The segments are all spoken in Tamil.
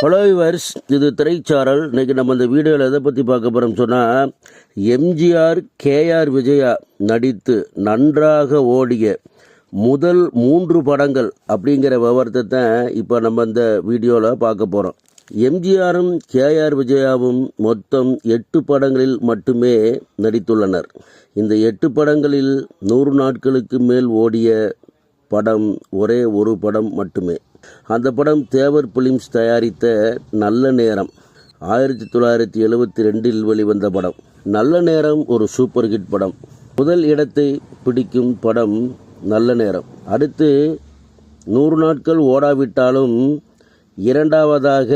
ஹலோ விவர்ஸ் இது திரைச்சாரல். இன்றைக்கி நம்ம இந்த வீடியோவில் எதை பற்றி பார்க்க போகிறோம் சொன்னால் எம்ஜிஆர் கேஆர் விஜயா நடித்து நன்றாக ஓடிய முதல் மூன்று படங்கள் அப்படிங்கிற விவரத்தை தான் இப்போ நம்ம இந்த வீடியோவில் பார்க்க போகிறோம் எம்ஜிஆரும் கேஆர் விஜயாவும் மொத்தம் எட்டு படங்களில் மட்டுமே நடித்துள்ளனர். இந்த எட்டு படங்களில் நூறு நாட்களுக்கு மேல் ஓடிய படம் ஒரே ஒரு படம் மட்டுமே. அந்த படம் தேவர் பிலிம்ஸ் தயாரித்த நல்ல நேரம். ஆயிரத்தி தொள்ளாயிரத்தி எழுபத்தி ரெண்டில் வெளிவந்த படம். நல்ல நேரம் ஒரு சூப்பர் ஹிட் படம். முதல் இடத்தை பிடிக்கும் படம் நல்ல நேரம். அடுத்து நூறு நாட்கள் ஓடாவிட்டாலும் இரண்டாவதாக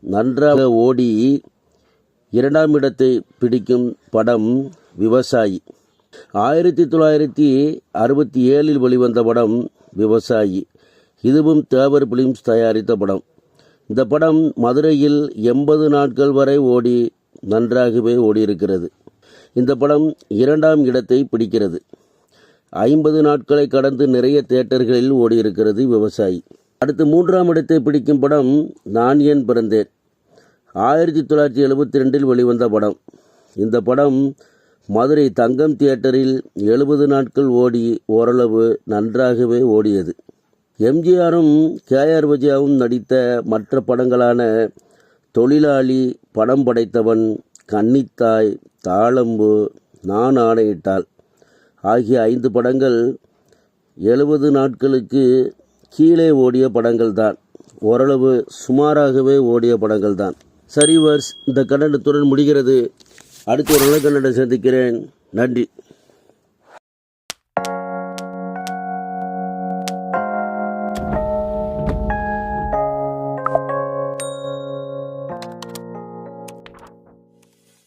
நன்றாக ஓடி இரண்டாம் இடத்தை பிடிக்கும் படம் விவசாயி. ஆயிரத்தி தொள்ளாயிரத்தி அறுபத்தி ஏழில் வெளிவந்த படம் விவசாயி. இதுவும் தேவர் பிலிம்ஸ் தயாரித்த படம். இந்த படம் மதுரையில் எண்பது நாட்கள் வரை ஓடி நன்றாகவே ஓடியிருக்கிறது. இந்த படம் இரண்டாம் இடத்தை பிடிக்கிறது. ஐம்பது நாட்களை கடந்து நிறைய தியேட்டர்களில் ஓடியிருக்கிறது விவசாயி. அடுத்து மூன்றாம் இடத்தை பிடிக்கும் படம் நான் ஏன் பிறந்தேன். ஆயிரத்தி தொள்ளாயிரத்தி எழுபத்தி ரெண்டில் வெளிவந்த படம். இந்த படம் மதுரை தங்கம் தியேட்டரில் எழுபது நாட்கள் ஓடி ஓரளவு நன்றாகவே ஓடியது. எம்ஜிஆரும் கேஆர் விஜயாவும் நடித்த மற்ற படங்களான தொழிலாளி படம் படைத்தவன் கன்னித்தாய் தாளம்பு நான் ஆணையிட்டாள் ஆகிய ஐந்து படங்கள் எழுபது நாட்களுக்கு கீழே ஓடிய படங்கள் தான் ஓரளவு சுமாராகவே ஓடிய படங்கள் தான் சரி வர்ஸ் இந்த கன்னடத்துடன் முடிகிறது. அடுத்து ஒரு நல்ல கன்னடம் சந்திக்கிறேன். நன்றி.